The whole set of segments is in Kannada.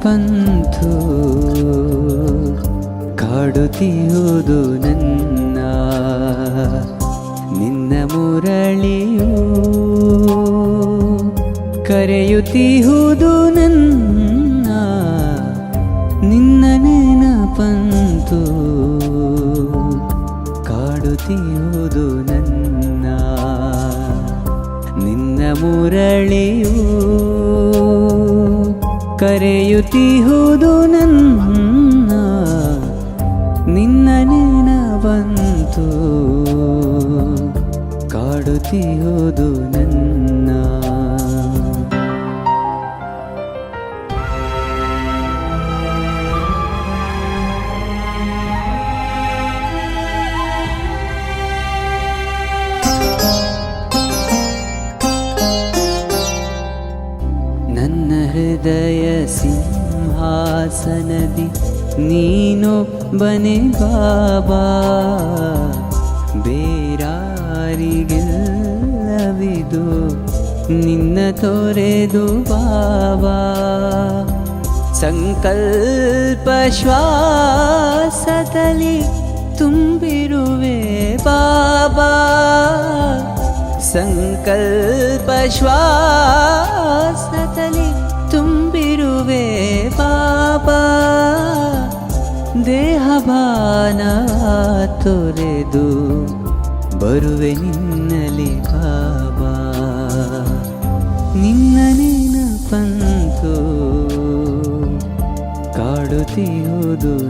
ನೆನಪಂತು ಕಾಡುತ್ತಿಯುವುದು ನನ್ನ. ನಿನ್ನ ಮುರಳಿಯು ಕರೆಯುತ್ತಿಹುದು ನನ್ನ. ನಿನ್ನ ನೆನಪಂತು ಕಾಡುತ್ತಿಯುವುದು ನನ್ನ. ನಿನ್ನ ಮುರಳಿಯು ಕರೆಯುತ್ತಿಹುದು ನನ್ನ ನಿನ್ನ ನೆನವಂತು ಕಾಡುತ್ತಿಹುದು ನನ್ನ. ನೀನು ಬನೆ ಬಾಬಾ ಬೇರಾರಿಗೆಲ್ಲವಿದು ನಿನ್ನ ತೊರೆದು ಬಾಬಾ. ಸಂಕಲ್ಪ ಶ್ವಾಸದಲ್ಲಿ ತುಂಬಿರುವೆ ಬಾಬಾ. ಸಂಕಲ್ಪ ಶ್ವಾಸದಲ್ಲಿ ದೇಹಭಾನ ತೊರೆದು ಬರುವೆ ನಿನ್ನಲಿ ಬಾಬಾ. ನಿನ್ನ ನೆನಪಂತು ಕಾಡುತ್ತಿಯುವುದು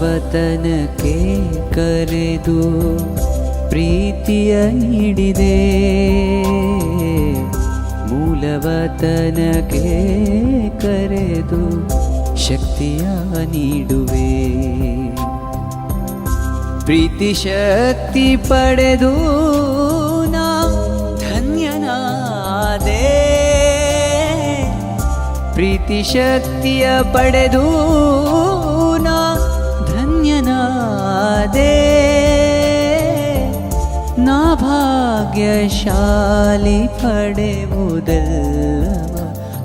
ಸೂಕ್ಷ್ಮವತನಕ್ಕೆ ಕರೆದು ಪ್ರೀತಿಯ ನೀಡಿದೆ ಮೂಲವತನಕ್ಕೆ ಕರೆದು ಶಕ್ತಿಯ ನೀಡುವೆ. ಪ್ರೀತಿ ಶಕ್ತಿ ಪಡೆದು ನಾ ಪ್ರೀತಿ ಶಕ್ತಿಯ ಪಡೆದು ಧನ್ಯನಾದೆ ನಾಭಾಗ್ಯಶಾಲಿ ಭಾಗ್ಯಶಾಲಿ ಪಡೆಯುವುದೆಲ್ಲವ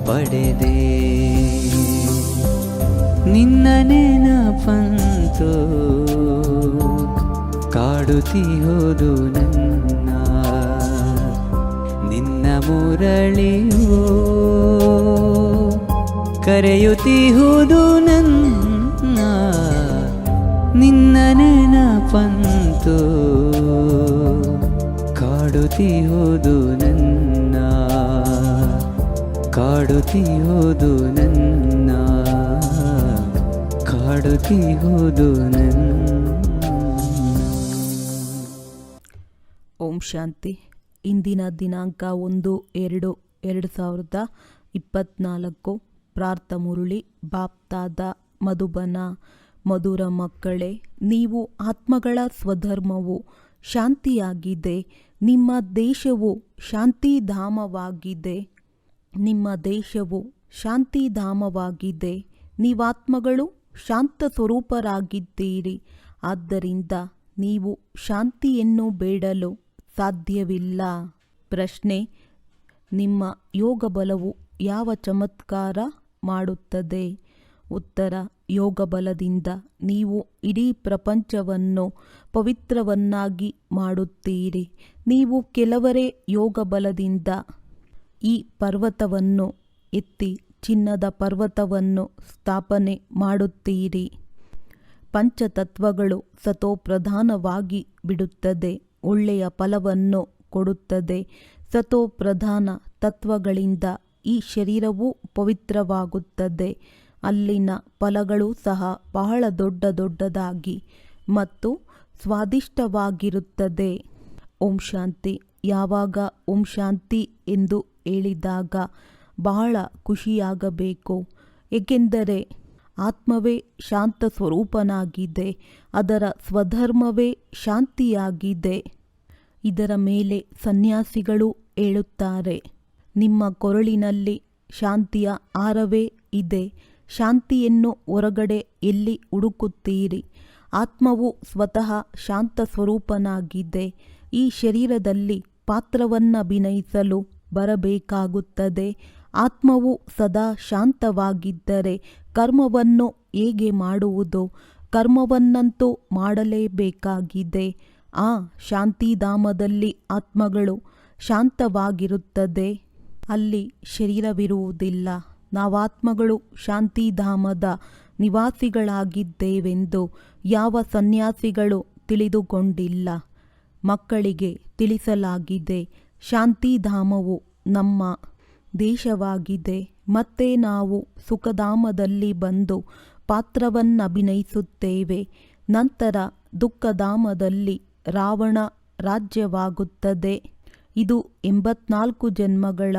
ಪಡೆದೆ. ನಿನ್ನ ನೆನಪಂತು ಕಾಡುತ್ತಿಹೋದು ನನ್ನ. ನಿನ್ನ ಮುರಳಿಯೋ ಕರೆಯುತ್ತಿಹುದು ನನ್ನ. ನಿನ್ನ ನೆನಪಂತು ಕಾಡುತ್ತಿಹುದು ನನ್ನ ಕಾಡುತ್ತಿಹುದು ನನ್ನ ಕಾಡುತ್ತಿಹುದು ನನ್ನ. ಓಂ ಶಾಂತಿ. ಇಂದಿನ ದಿನಾಂಕ ಒಂದು, ಎರಡು ಎರಡು ಸಾವಿರದ ಇಪ್ಪತ್ತ್ನಾಲ್ಕು ಪ್ರಾರ್ಥ ಮುರುಳಿ ಬಾಪ್ತಾದ ಮಧುಬನ. ಮಧುರ ಮಕ್ಕಳೇ, ನೀವು ಆತ್ಮಗಳ ಸ್ವಧರ್ಮವು ಶಾಂತಿಯಾಗಿದೆ, ನಿಮ್ಮ ದೇಶವು ಶಾಂತಿಧಾಮವಾಗಿದೆ, ನಿಮ್ಮ ದೇಶವು ಶಾಂತಿಧಾಮವಾಗಿದೆ, ನೀವಾತ್ಮಗಳು ಶಾಂತ ಸ್ವರೂಪರಾಗಿದ್ದೀರಿ, ಆದ್ದರಿಂದ ನೀವು ಶಾಂತಿಯನ್ನು ಬೇಡಲು ಸಾಧ್ಯವಿಲ್ಲ. ಪ್ರಶ್ನೆ, ನಿಮ್ಮ ಯೋಗ ಬಲವು ಯಾವ ಚಮತ್ಕಾರ ಮಾಡುತ್ತದೆ? ಉತ್ತರ ಯೋಗ ಬಲದಿಂದ ನೀವು ಇಡೀ ಪ್ರಪಂಚವನ್ನು ಪವಿತ್ರವನ್ನಾಗಿ ಮಾಡುತ್ತೀರಿ. ನೀವು ಕೆಲವರೇ ಯೋಗ ಬಲದಿಂದ ಈ ಪರ್ವತವನ್ನು ಎತ್ತಿ ಚಿನ್ನದ ಪರ್ವತವನ್ನು ಸ್ಥಾಪನೆ ಮಾಡುತ್ತೀರಿ. ಪಂಚತತ್ವಗಳು ಸತೋಪ್ರಧಾನವಾಗಿ ಬಿಡುತ್ತದೆ. ಒಳ್ಳೆಯ ಫಲವನ್ನು ಕೊಡುತ್ತದೆ. ಸತೋಪ್ರಧಾನ ತತ್ವಗಳಿಂದ ಈ ಶರೀರವೂ ಪವಿತ್ರವಾಗುತ್ತದೆ. ಅಲ್ಲಿನ ಫಲಗಳು ಸಹ ಬಹಳ ದೊಡ್ಡ ದೊಡ್ಡದಾಗಿ ಮತ್ತು ಸ್ವಾದಿಷ್ಟವಾಗಿರುತ್ತದೆ. ಓಂ ಶಾಂತಿ. ಯಾವಾಗ ಓಂ ಶಾಂತಿ ಎಂದು ಹೇಳಿದಾಗ ಬಹಳ ಖುಷಿಯಾಗಬೇಕು. ಏಕೆಂದರೆ ಆತ್ಮವೇ ಶಾಂತ ಸ್ವರೂಪನಾಗಿದೆ, ಅದರ ಸ್ವಧರ್ಮವೇ ಶಾಂತಿಯಾಗಿದೆ. ಇದರ ಮೇಲೆ ಸನ್ಯಾಸಿಗಳು ಹೇಳುತ್ತಾರೆ, ನಿಮ್ಮ ಕೊರಳಿನಲ್ಲಿ ಶಾಂತಿಯ ಆರವೇ ಇದೆ. ಶಾಂತಿಯನ್ನು ಹೊರಗಡೆ ಎಲ್ಲಿ ಹುಡುಕುತ್ತೀರಿ? ಆತ್ಮವು ಸ್ವತಃ ಶಾಂತ ಸ್ವರೂಪನಾಗಿದೆ. ಈ ಶರೀರದಲ್ಲಿ ಪಾತ್ರವನ್ನಭಿನಯಿಸಲು ಬರಬೇಕಾಗುತ್ತದೆ. ಆತ್ಮವು ಸದಾ ಶಾಂತವಾಗಿದ್ದರೆ ಕರ್ಮವನ್ನು ಹೇಗೆ ಮಾಡುವುದು? ಕರ್ಮವನ್ನಂತೂ ಮಾಡಲೇಬೇಕಾಗಿದೆ. ಆ ಶಾಂತಿಧಾಮದಲ್ಲಿ ಆತ್ಮಗಳು ಶಾಂತವಾಗಿರುತ್ತದೆ. ಅಲ್ಲಿ ಶರೀರವಿರುವುದಿಲ್ಲ. ನಾವಾತ್ಮಗಳು ಶಾಂತಿಧಾಮದ ನಿವಾಸಿಗಳಾಗಿದ್ದೇವೆಂದು ಯಾವ ಸನ್ಯಾಸಿಗಳು ತಿಳಿದುಕೊಂಡಿಲ್ಲ ಮಕ್ಕಳಿಗೆ ತಿಳಿಸಲಾಗಿದೆ, ಶಾಂತಿಧಾಮವು ನಮ್ಮ ದೇಶವಾಗಿದೆ, ಮತ್ತೆ ನಾವು ಸುಖಧಾಮದಲ್ಲಿ ಬಂದು ಪಾತ್ರವನ್ನಭಿನಯಿಸುತ್ತೇವೆ. ನಂತರ ದುಃಖಧಾಮದಲ್ಲಿ ರಾವಣ ರಾಜ್ಯವಾಗುತ್ತದೆ. ಇದು ಎಂಬತ್ನಾಲ್ಕು ಜನ್ಮಗಳ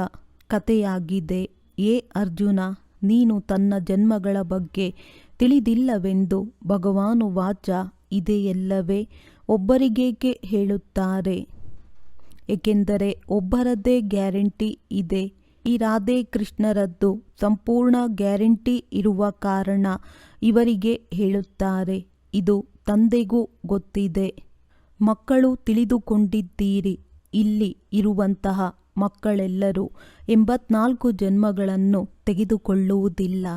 ಕಥೆಯಾಗಿದೆ. ಏ ಅರ್ಜುನ, ನೀನು ತನ್ನ ಜನ್ಮಗಳ ಬಗ್ಗೆ ತಿಳಿದಿಲ್ಲವೆಂದು ಭಗವಾನು ವಾಚ ಇದೆಯಲ್ಲವೇ? ಒಬ್ಬರಿಗೇಕೆ ಹೇಳುತ್ತಾರೆ? ಏಕೆಂದರೆ ಒಬ್ಬರದ್ದೇ ಗ್ಯಾರಂಟಿ ಇದೆ. ಈ ರಾಧೆ ಕೃಷ್ಣರದ್ದು ಸಂಪೂರ್ಣ ಗ್ಯಾರಂಟಿ ಇರುವ ಕಾರಣ ಇವರಿಗೆ ಹೇಳುತ್ತಾರೆ, ಇದು ತಂದೆಗೂ ಗೊತ್ತಿದೆ. ಮಕ್ಕಳು ತಿಳಿದುಕೊಂಡಿದ್ದೀರಿ, ಇಲ್ಲಿ ಇರುವಂತಹ ಮಕ್ಕಳೆಲ್ಲರೂ ಎಂಬತ್ನಾಲ್ಕು ಜನ್ಮಗಳನ್ನು ತೆಗೆದುಕೊಳ್ಳುವುದಿಲ್ಲ.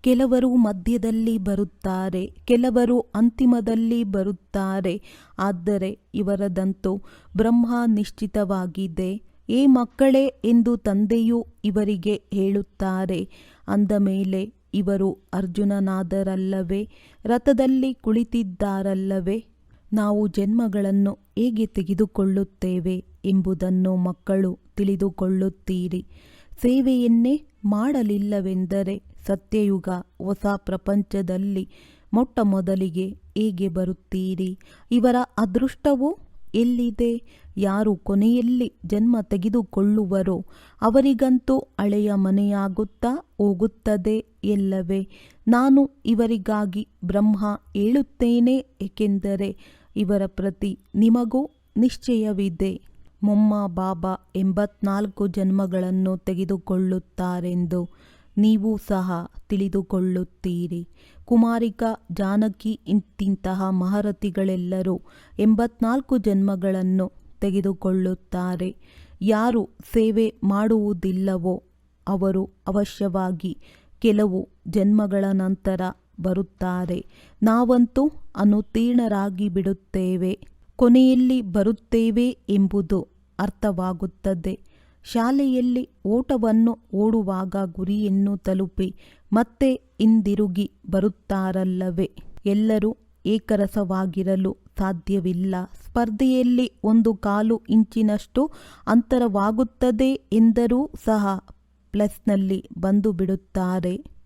ಕೆಲವರು ಮಧ್ಯದಲ್ಲಿ ಬರುತ್ತಾರೆ, ಕೆಲವರು ಅಂತಿಮದಲ್ಲಿ ಬರುತ್ತಾರೆ. ಆದರೆ ಇವರದಂತೂ ಬ್ರಹ್ಮ ನಿಶ್ಚಿತವಾಗಿದೆ. ಏ ಮಕ್ಕಳೇ ಎಂದು ತಂದೆಯು ಇವರಿಗೆ ಹೇಳುತ್ತಾರೆ. ಅಂದ ಮೇಲೆ ಇವರು ಅರ್ಜುನನಾದರಲ್ಲವೇ, ರಥದಲ್ಲಿ ಕುಳಿತಿದ್ದಾರಲ್ಲವೇ, ನಾವು ಜನ್ಮಗಳನ್ನು ಹೇಗೆ ತೆಗೆದುಕೊಳ್ಳುತ್ತೇವೆ? ಎಂಬುದನ್ನು ಮಕ್ಕಳು ತಿಳಿದುಕೊಳ್ಳುತ್ತೀರಿ. ಸೇವೆಯನ್ನೇ ಮಾಡಲಿಲ್ಲವೆಂದರೆ ಸತ್ಯಯುಗ ಹೊಸ ಪ್ರಪಂಚದಲ್ಲಿ ಮೊಟ್ಟ ಮೊದಲಿಗೆ ಹೇಗೆ ಬರುತ್ತೀರಿ? ಇವರ ಅದೃಷ್ಟವು ಎಲ್ಲಿದೆ? ಯಾರು ಕೊನೆಯಲ್ಲಿ ಜನ್ಮ ತೆಗೆದುಕೊಳ್ಳುವರೋ ಅವರಿಗಂತೂ ಹಳೆಯ ಮನೆಯಾಗುತ್ತಾ ಹೋಗುತ್ತದೆ ಎಲ್ಲವೇ? ನಾನು ಇವರಿಗಾಗಿ ಬ್ರಹ್ಮ ಹೇಳುತ್ತೇನೆ, ಏಕೆಂದರೆ ಇವರ ಪ್ರತಿ ನಿಮಗೂ ನಿಶ್ಚಯವಿದೆ. ಮೊಮ್ಮ ಬಾಬಾ ಎಂಬತ್ನಾಲ್ಕು ಜನ್ಮಗಳನ್ನು ತೆಗೆದುಕೊಳ್ಳುತ್ತಾರೆಂದು ನೀವು ಸಹ ತಿಳಿದುಕೊಳ್ಳುತ್ತೀರಿ. ಕುಮಾರಿಕಾ, ಜಾನಕಿ ಇಂತಿಂತಹ ಮಹಾರಥಿಗಳೆಲ್ಲರೂ ಎಂಬತ್ನಾಲ್ಕು ಜನ್ಮಗಳನ್ನು ತೆಗೆದುಕೊಳ್ಳುತ್ತಾರೆ. ಯಾರು ಸೇವೆ ಮಾಡುವುದಿಲ್ಲವೋ ಅವರು ಅವಶ್ಯವಾಗಿ ಕೆಲವು ಜನ್ಮಗಳ ನಂತರ ಬರುತ್ತಾರೆ. ನಾವಂತೂ ಅನುತೀರ್ಣರಾಗಿ ಬಿಡುತ್ತೇವೆ ಕೊನೆಯಲ್ಲಿ ಬರುತ್ತೇವೆ ಎಂಬುದು ಅರ್ಥವಾಗುತ್ತದೆ. ಶಾಲೆಯಲ್ಲಿ ಓಟವನ್ನು ಓಡುವಾಗ ಗುರಿಯನ್ನು ತಲುಪಿ ಮತ್ತೆ ಹಿಂದಿರುಗಿ ಬರುತ್ತಾರಲ್ಲವೇ? ಎಲ್ಲರೂ ಏಕರಸವಾಗಿರಲು ಸಾಧ್ಯವಿಲ್ಲ. ಸ್ಪರ್ಧೆಯಲ್ಲಿ ಒಂದು ಕಾಲು ಇಂಚಿನಷ್ಟು ಅಂತರವಾಗುತ್ತದೆ ಎಂದರೂ ಸಹ ಪ್ಲಸ್ನಲ್ಲಿ ಬಂದು ಬಿಡುತ್ತಾರೆ.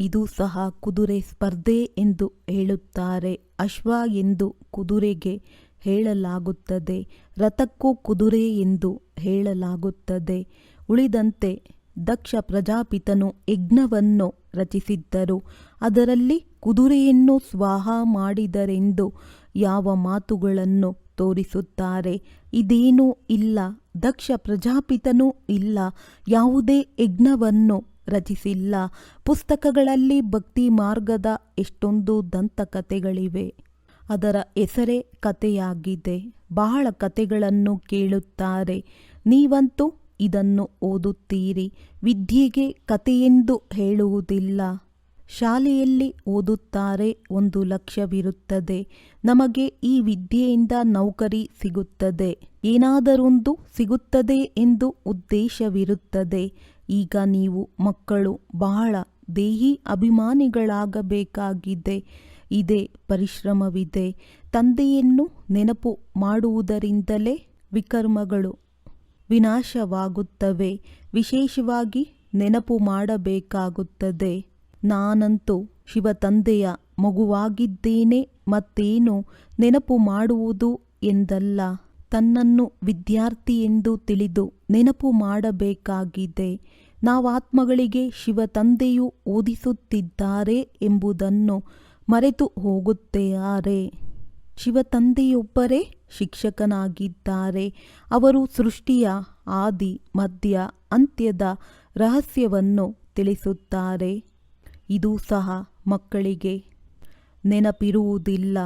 ಇದು ಸಹ ಕುದುರೆ ಸ್ಪರ್ಧೆ ಎಂದು ಹೇಳುತ್ತಾರೆ. ಅಶ್ವ ಎಂದು ಕುದುರೆಗೆ ಹೇಳಲಾಗುತ್ತದೆ. ರಥಕ್ಕೂ ಕುದುರೆ ಎಂದು ಹೇಳಲಾಗುತ್ತದೆ. ಉಳಿದಂತೆ ದಕ್ಷ ಪ್ರಜಾಪಿತನು ಯಜ್ಞವನ್ನು ರಚಿಸಿದ್ದರು. ಅದರಲ್ಲಿ ಕುದುರೆಯನ್ನು ಸ್ವಾಹ ಮಾಡಿದರೆಂದು ಯಾವ ಮಾತುಗಳನ್ನು ತೋರಿಸುತ್ತಾರೆ? ಇದೇನೂ ಇಲ್ಲ. ದಕ್ಷ ಪ್ರಜಾಪಿತನೂ ಇಲ್ಲ. ಯಾವುದೇ ಯಜ್ಞವನ್ನು ರಚಿಸಿಲ್ಲ. ಪುಸ್ತಕಗಳಲ್ಲಿ ಭಕ್ತಿ ಮಾರ್ಗದ ಎಷ್ಟೊಂದು ದಂತಕಥೆಗಳಿವೆ. ಅದರ ಹೆಸರೇ ಕಥೆಯಾಗಿದೆ. ಬಹಳ ಕಥೆಗಳನ್ನು ಕೇಳುತ್ತಾರೆ. ನೀವಂತೂ ಇದನ್ನು ಓದುತ್ತೀರಿ. ವಿದ್ಯೆಗೆ ಕಥೆಯೆಂದು ಹೇಳುವುದಿಲ್ಲ. ಶಾಲೆಯಲ್ಲಿ ಓದುತ್ತಾರೆ ಒಂದು ಲಕ್ಷ್ಯವಿರುತ್ತದೆ. ನಮಗೆ ಈ ವಿದ್ಯೆಯಿಂದ ನೌಕರಿ ಸಿಗುತ್ತದೆ. ಏನಾದರೊಂದು ಸಿಗುತ್ತದೆ ಎಂದು ಉದ್ದೇಶವಿರುತ್ತದೆ. ಈಗ ನೀವು ಮಕ್ಕಳು ಬಹಳ ದೇಹಿ ಅಭಿಮಾನಿಗಳಾಗಬೇಕಾಗಿದೆ. ಇದೇ ಪರಿಶ್ರಮವಿದೆ. ತಂದೆಯನ್ನು ನೆನಪು ಮಾಡುವುದರಿಂದಲೇ ವಿಕರ್ಮಗಳು ವಿನಾಶವಾಗುತ್ತವೆ. ವಿಶೇಷವಾಗಿ ನೆನಪು ಮಾಡಬೇಕಾಗುತ್ತದೆ. ನಾನಂತೂ ಶಿವ ತಂದೆಯ ಮಗುವಾಗಿದ್ದೇನೆ, ಮತ್ತೇನು ನೆನಪು ಮಾಡುವುದು ಎಂದಲ್ಲ. ತನ್ನನ್ನು ವಿದ್ಯಾರ್ಥಿ ಎಂದು ತಿಳಿದು ನೆನಪು ಮಾಡಬೇಕಾಗಿದೆ. ನಾವಾತ್ಮಗಳಿಗೆ ಶಿವ ತಂದೆಯು ಓದಿಸುತ್ತಿದ್ದಾರೆ ಎಂಬುದನ್ನು ಮರೆತು ಹೋಗುತ್ತಾರೆ ಶಿವ ತಂದೆಯೊಬ್ಬರೇ ಶಿಕ್ಷಕನಾಗಿದ್ದಾರೆ. ಅವರು ಸೃಷ್ಟಿಯ, ಆದಿ, ಮಧ್ಯ, ಅಂತ್ಯದ ರಹಸ್ಯವನ್ನು ತಿಳಿಸುತ್ತಾರೆ. ಇದು ಸಹ ಮಕ್ಕಳಿಗೆ ನೆನಪಿರುವುದಿಲ್ಲ.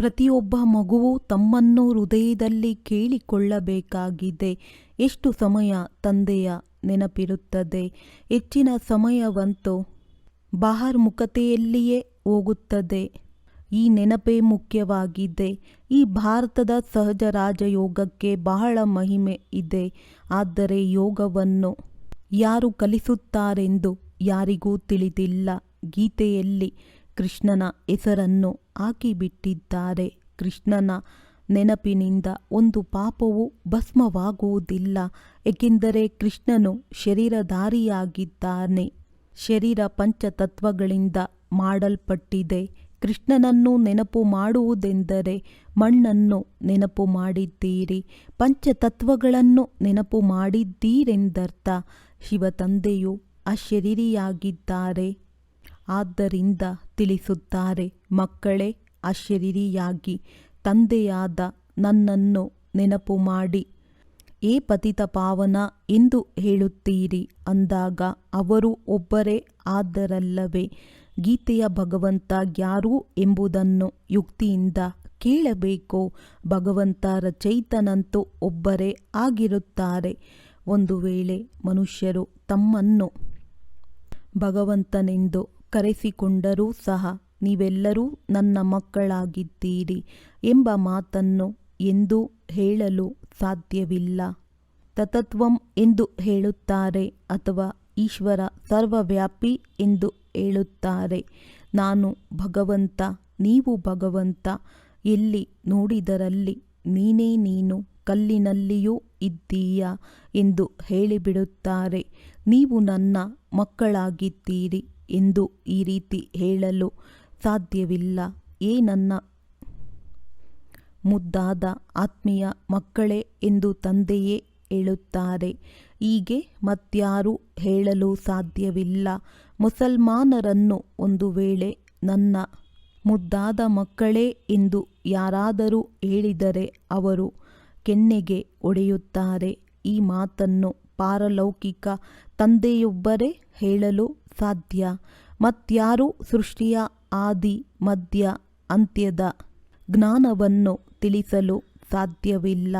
ಪ್ರತಿಯೊಬ್ಬ ಮಗುವು ತಮ್ಮನ್ನು ಹೃದಯದಲ್ಲಿ ಕೇಳಿಕೊಳ್ಳಬೇಕಾಗಿದೆ. ಎಷ್ಟು ಸಮಯ ತಂದೆಯ ನೆನಪಿರುತ್ತದೆ. ಹೆಚ್ಚಿನ ಸಮಯವಂತೂ ಬಾಹರ್ಮುಖತೆಯಲ್ಲಿಯೇ ಹೋಗುತ್ತದೆ. ಈ ನೆನಪೇ ಮುಖ್ಯವಾಗಿದೆ. ಈ ಭಾರತದ ಸಹಜ ರಾಜಯೋಗಕ್ಕೆ ಬಹಳ ಮಹಿಮೆ ಇದೆ. ಆದರೆ ಯೋಗವನ್ನು ಯಾರು ಕಲಿಸುತ್ತಾರೆಂದು ಯಾರಿಗೂ ತಿಳಿದಿಲ್ಲ. ಗೀತೆಯಲ್ಲಿ ಕೃಷ್ಣನ ಹೆಸರನ್ನು ಹಾಕಿಬಿಟ್ಟಿದ್ದಾರೆ. ಕೃಷ್ಣನ ನೆನಪಿನಿಂದ ಒಂದು ಪಾಪವು ಭಸ್ಮವಾಗುವುದಿಲ್ಲ, ಏಕೆಂದರೆ ಕೃಷ್ಣನು ಶರೀರಧಾರಿಯಾಗಿದ್ದಾನೆ. ಶರೀರ ಪಂಚತತ್ವಗಳಿಂದ ಮಾಡಲ್ಪಟ್ಟಿದೆ. ಕೃಷ್ಣನನ್ನು ನೆನಪು ಮಾಡುವುದೆಂದರೆ ಮಣ್ಣನ್ನು ನೆನಪು ಮಾಡಿದ್ದೀರಿ. ಪಂಚತತ್ವಗಳನ್ನು ನೆನಪು ಮಾಡಿದ್ದೀರೆಂದರ್ಥ, ಶಿವತಂದೆಯು ಅಶರೀರಿಯಾಗಿದ್ದಾರೆ. ಆದ್ದರಿಂದ ತಿಳಿಸುತ್ತಾರೆ, ಮಕ್ಕಳೇ ಅಶರೀರಿಯಾಗಿ ತಂದೆಯಾದ ನನ್ನನ್ನು ನೆನಪು ಮಾಡಿ. ಏ ಪತಿತ ಪಾವನ, ಎಂದು ಹೇಳುತ್ತೀರಿ? ಅಂದಾಗ ಅವರು, ಒಬ್ಬರೇ ಆದರಲ್ಲವೇ? ಗೀತೆಯ ಭಗವಂತ ಯಾರು ಎಂಬುದನ್ನು ಯುಕ್ತಿಯಿಂದ ಕೇಳಬೇಕು? ಭಗವಂತ ರಚಯಿತನಂತೂ ಒಬ್ಬರೇ ಆಗಿರುತ್ತಾರೆ. ಒಂದು ವೇಳೆ ಮನುಷ್ಯರು ತಮ್ಮನ್ನು ಭಗವಂತನೆಂದು ಕರೆಸಿಕೊಂಡರೂ ಸಹ ನೀವೆಲ್ಲರೂ ನನ್ನ ಮಕ್ಕಳಾಗಿದ್ದೀರಿ ಎಂಬ ಮಾತನ್ನು ಎಂದೂ ಹೇಳಲು ಸಾಧ್ಯವಿಲ್ಲ. ತತತ್ವಂ ಎಂದು ಹೇಳುತ್ತಾರೆ ಅಥವಾ ಈಶ್ವರ ಸರ್ವವ್ಯಾಪಿ ಎಂದು ಹೇಳುತ್ತಾರೆ. ನಾನು ಭಗವಂತ, ನೀವು ಭಗವಂತ, ಎಲ್ಲಿ ನೋಡಿದರಲ್ಲಿ ನೀನೇ ನೀನು, ಕಲ್ಲಿನಲ್ಲಿಯೂ ಇದ್ದೀಯ ಎಂದು ಹೇಳಿಬಿಡುತ್ತಾರೆ. ನೀವು ನನ್ನ ಮಕ್ಕಳಾಗಿದ್ದೀರಿ. ಎಂದು ಈ ರೀತಿ ಹೇಳಲು ಸಾಧ್ಯವಿಲ್ಲ. ಏ ನನ್ನ ಮುದ್ದಾದ ಆತ್ಮೀಯ ಮಕ್ಕಳೇ ಎಂದು ತಂದೆಯೇ ಹೇಳುತ್ತಾರೆ. ಹೀಗೆ ಮತ್ಯಾರು ಹೇಳಲು ಸಾಧ್ಯವಿಲ್ಲ. ಮುಸಲ್ಮಾನರನ್ನು ಒಂದು ವೇಳೆ ನನ್ನ ಮುದ್ದಾದ ಮಕ್ಕಳೇ ಎಂದು ಯಾರಾದರೂ ಹೇಳಿದರೆ ಅವರು ಕೆನ್ನೆಗೆ ಒಡೆಯುತ್ತಾರೆ. ಈ ಮಾತನ್ನು ಪಾರಲೌಕಿಕ ತಂದೆಯೊಬ್ಬರೇ ಹೇಳಲು ಸಾಧ್ಯ ಮತ್ಯಾರೂ ಸೃಷ್ಟಿಯ ಆದಿ, ಮಧ್ಯ, ಅಂತ್ಯದ ಜ್ಞಾನವನ್ನು ತಿಳಿಸಲು ಸಾಧ್ಯವಿಲ್ಲ.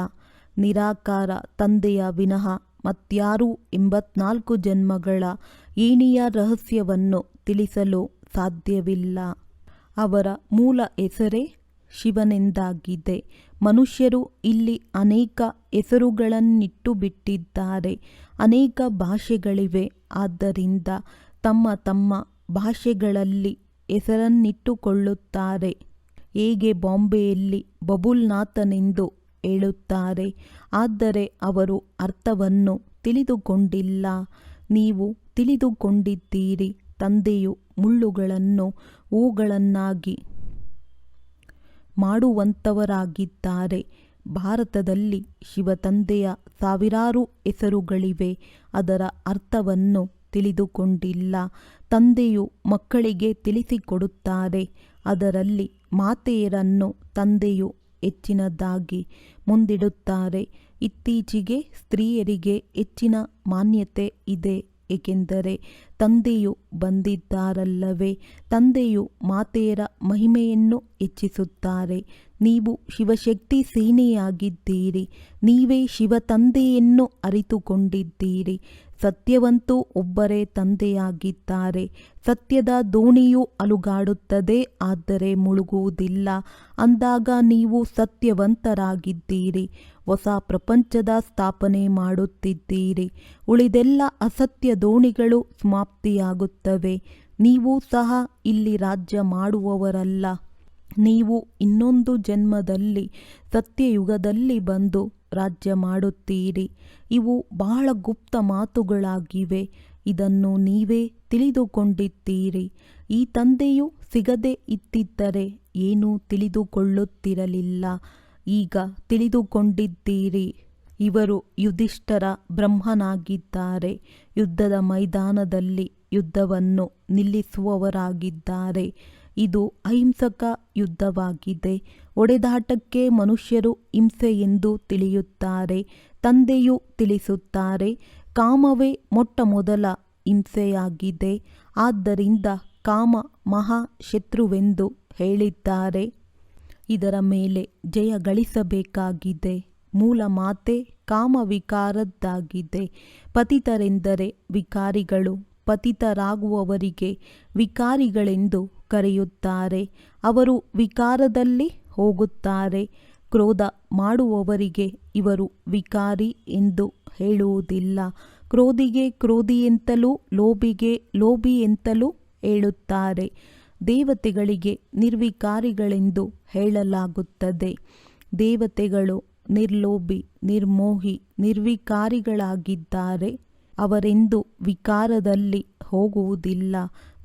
ನಿರಾಕಾರ ತಂದೆಯ ವಿನಃ ಮತ್ಯಾರೂ ಎಂಬತ್ನಾಲ್ಕು ಜನ್ಮಗಳ ಏಣಿಯ ರಹಸ್ಯವನ್ನು ತಿಳಿಸಲು ಸಾಧ್ಯವಿಲ್ಲ. ಅವರ ಮೂಲ ಹೆಸರೇ ಶಿವನೆಂದಾಗಿದೆ. ಮನುಷ್ಯರು ಇಲ್ಲಿ ಅನೇಕ ಹೆಸರುಗಳನ್ನಿಟ್ಟು ಬಿಟ್ಟಿದ್ದಾರೆ. ಅನೇಕ ಭಾಷೆಗಳಿವೆ. ಆದ್ದರಿಂದ ತಮ್ಮ ತಮ್ಮ ಭಾಷೆಗಳಲ್ಲಿ ಹೆಸರನ್ನಿಟ್ಟುಕೊಳ್ಳುತ್ತಾರೆ. ಹೇಗೆ ಬಾಂಬೆಯಲ್ಲಿ ಬಬುಲ್ನಾಥನೆಂದು ಹೇಳುತ್ತಾರೆ. ಆದರೆ ಅವರು ಅರ್ಥವನ್ನು ತಿಳಿದುಕೊಂಡಿಲ್ಲ. ನೀವು ತಿಳಿದುಕೊಂಡಿದ್ದೀರಿ. ತಂದೆಯು ಮುಳ್ಳುಗಳನ್ನು ಹೂಗಳನ್ನಾಗಿ ಮಾಡುವಂಥವರಾಗಿದ್ದಾರೆ ಭಾರತದಲ್ಲಿ ಶಿವತಂದೆಯ ಸಾವಿರಾರು ಹೆಸರುಗಳಿವೆ. ಅದರ ಅರ್ಥವನ್ನು ತಿಳಿದುಕೊಂಡಿಲ್ಲ. ತಂದೆಯು ಮಕ್ಕಳಿಗೆ ತಿಳಿಸಿಕೊಡುತ್ತಾರೆ. ಅದರಲ್ಲಿ ಮಾತೆಯರನ್ನು ತಂದೆಯು ಹೆಚ್ಚಿನದಾಗಿ ಮುಂದಿಡುತ್ತಾರೆ. ಇತ್ತೀಚೆಗೆ ಸ್ತ್ರೀಯರಿಗೆ ಹೆಚ್ಚಿನ ಮಾನ್ಯತೆ ಇದೆ. ಏಕೆಂದರೆ ತಂದೆಯು ಬಂದಿದ್ದಾರಲ್ಲವೇ? ತಂದೆಯು ಮಾತೆಯರ ಮಹಿಮೆಯನ್ನು ಹೆಚ್ಚಿಸುತ್ತಾರೆ. ನೀವು ಶಿವಶಕ್ತಿ ಸೇನೆಯಾಗಿದ್ದೀರಿ. ನೀವೇ ಶಿವತಂದೆಯನ್ನು ಅರಿತುಕೊಂಡಿದ್ದೀರಿ. ಸತ್ಯವಂತೂ ಒಬ್ಬರೇ ತಂದೆಯಾಗಿದ್ದಾರೆ. ಸತ್ಯದ ದೋಣಿಯು ಅಲುಗಾಡುತ್ತದೆ, ಆದರೆ ಮುಳುಗುವುದಿಲ್ಲ. ಅಂದಾಗ ನೀವು ಸತ್ಯವಂತರಾಗಿದ್ದೀರಿ. ಹೊಸ ಪ್ರಪಂಚದ ಸ್ಥಾಪನೆ ಮಾಡುತ್ತಿದ್ದೀರಿ. ಉಳಿದೆಲ್ಲ ಅಸತ್ಯ ದೋಣಿಗಳು ಸಮಾಪ್ತಿಯಾಗುತ್ತವೆ. ನೀವು ಸಹ ಇಲ್ಲಿ ರಾಜ್ಯ ಮಾಡುವವರಲ್ಲ. ನೀವು ಇನ್ನೊಂದು ಜನ್ಮದಲ್ಲಿ, ಸತ್ಯಯುಗದಲ್ಲಿ ಬಂದು ರಾಜ್ಯ ಮಾಡುತ್ತೀರಿ. ಇವು ಬಹಳ ಗುಪ್ತ ಮಾತುಗಳಾಗಿವೆ. ಇದನ್ನು ನೀವೇ ತಿಳಿದುಕೊಂಡಿದ್ದೀರಿ. ಈ ತಂದೆಯು ಸಿಗದೆ ಇದ್ದಿದ್ದರೆ ಏನೂ ತಿಳಿದುಕೊಳ್ಳುತ್ತಿರಲಿಲ್ಲ. ಈಗ ತಿಳಿದುಕೊಂಡಿದ್ದೀರಿ. ಇವರು ಯುಧಿಷ್ಠರ ಬ್ರಹ್ಮನಾಗಿದ್ದಾರೆ. ಯುದ್ಧದ ಮೈದಾನದಲ್ಲಿ ಯುದ್ಧವನ್ನು ನಿಲ್ಲಿಸುವವರಾಗಿದ್ದಾರೆ. ಇದು ಅಹಿಂಸಕ ಯುದ್ಧವಾಗಿದೆ. ಒಡೆದಾಟಕ್ಕೆ ಮನುಷ್ಯರು ಹಿಂಸೆ ಎಂದು ತಿಳಿಯುತ್ತಾರೆ, ತಂದೆಯು ತಿಳಿಸುತ್ತಾರೆ, ಕಾಮವೇ ಮೊಟ್ಟ ಮೊದಲ ಹಿಂಸೆಯಾಗಿದೆ, ಆದ್ದರಿಂದ ಕಾಮ ಮಹಾ ಶತ್ರುವೆಂದು ಹೇಳಿದ್ದಾರೆ. ಇದರ ಮೇಲೆ ಜಯ ಗಳಿಸಬೇಕಾಗಿದೆ. ಮೂಲ ಮಾತೆ ಕಾಮ ವಿಕಾರದ್ದಾಗಿದೆ. ಪತಿತರೆಂದರೆ ವಿಕಾರಿಗಳು, ಪತಿತರಾಗುವವರಿಗೆ ವಿಕಾರಿಗಳೆಂದು ಕರೆಯುತ್ತಾರೆ. ಅವರು ವಿಕಾರದಲ್ಲಿ ಹೋಗುತ್ತಾರೆ. ಕ್ರೋಧ ಮಾಡುವವರಿಗೆ ಇವರು ವಿಕಾರಿ ಎಂದು ಹೇಳುವುದಿಲ್ಲ. ಕ್ರೋಧಿಗೆ ಕ್ರೋಧಿ ಎಂತಲೂ, ಲೋಭಿಗೆ ಲೋಭಿ ಎಂತಲೂ ಹೇಳುತ್ತಾರೆ. ದೇವತೆಗಳಿಗೆ ನಿರ್ವಿಕಾರಿಗಳೆಂದು ಹೇಳಲಾಗುತ್ತದೆ. ದೇವತೆಗಳು ನಿರ್ಲೋಭಿ, ನಿರ್ಮೋಹಿ, ನಿರ್ವಿಕಾರಿಗಳಾಗಿದ್ದಾರೆ. ಅವರೆಂದು ವಿಕಾರದಲ್ಲಿ ಹೋಗುವುದಿಲ್ಲ.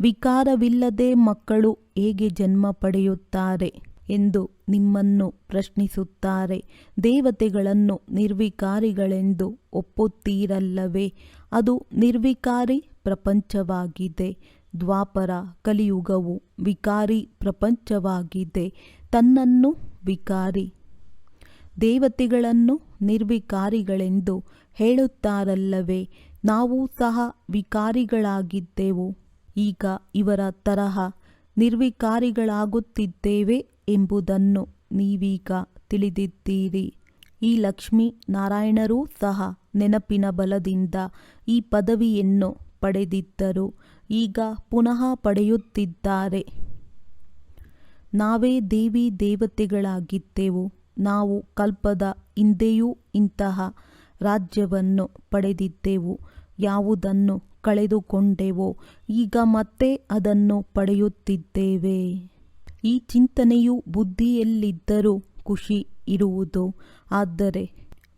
ವಿಕಾರವಿಲ್ಲದೆ ಮಕ್ಕಳು ಹೇಗೆ ಜನ್ಮ ಪಡೆಯುತ್ತಾರೆ? ಎಂದು ನಿಮ್ಮನ್ನು ಪ್ರಶ್ನಿಸುತ್ತಾರೆ. ದೇವತೆಗಳನ್ನು ನಿರ್ವಿಕಾರಿಗಳೆಂದು ಒಪ್ಪುತ್ತೀರಲ್ಲವೇ? ಅದು ನಿರ್ವಿಕಾರಿ ಪ್ರಪಂಚವಾಗಿದೆ. ದ್ವಾಪರ ಕಲಿಯುಗವು ವಿಕಾರಿ ಪ್ರಪಂಚವಾಗಿದೆ. ತನ್ನನ್ನು ವಿಕಾರಿ, ದೇವತೆಗಳನ್ನು ನಿರ್ವಿಕಾರಿಗಳೆಂದು ಹೇಳುತ್ತಾರಲ್ಲವೇ? ನಾವು ಸಹ ವಿಕಾರಿಗಳಾಗಿದ್ದೆವು. ಈಗ ಇವರ ತರಹ ನಿರ್ವಿಕಾರಿಗಳಾಗುತ್ತಿದ್ದೇವೆ ಎಂಬುದನ್ನು ನೀವೀಗ ತಿಳಿದಿದ್ದೀರಿ. ಈ ಲಕ್ಷ್ಮೀ ನಾರಾಯಣರೂ ಸಹ ನೆನಪಿನ ಬಲದಿಂದ ಈ ಪದವಿಯನ್ನು ಪಡೆದಿದ್ದರು. ಈಗ ಪುನಃ ಪಡೆಯುತ್ತಿದ್ದಾರೆ. ನಾವೇ ದೇವಿ ದೇವತೆಗಳಾಗಿದ್ದೆವು. ನಾವು ಕಲ್ಪದ ಹಿಂದೆಯೂ ಇಂತಹ ರಾಜ್ಯವನ್ನು ಪಡೆದಿದ್ದೆವು. ಯಾವುದನ್ನು ಕಳೆದುಕೊಂಡೆವೋ ಈಗ ಮತ್ತೆ ಅದನ್ನು ಪಡೆಯುತ್ತಿದ್ದೇವೆ. ಈ ಚಿಂತನೆಯು ಬುದ್ಧಿಯಲ್ಲಿದ್ದರೂ ಖುಷಿ ಇರುವುದು. ಆದರೆ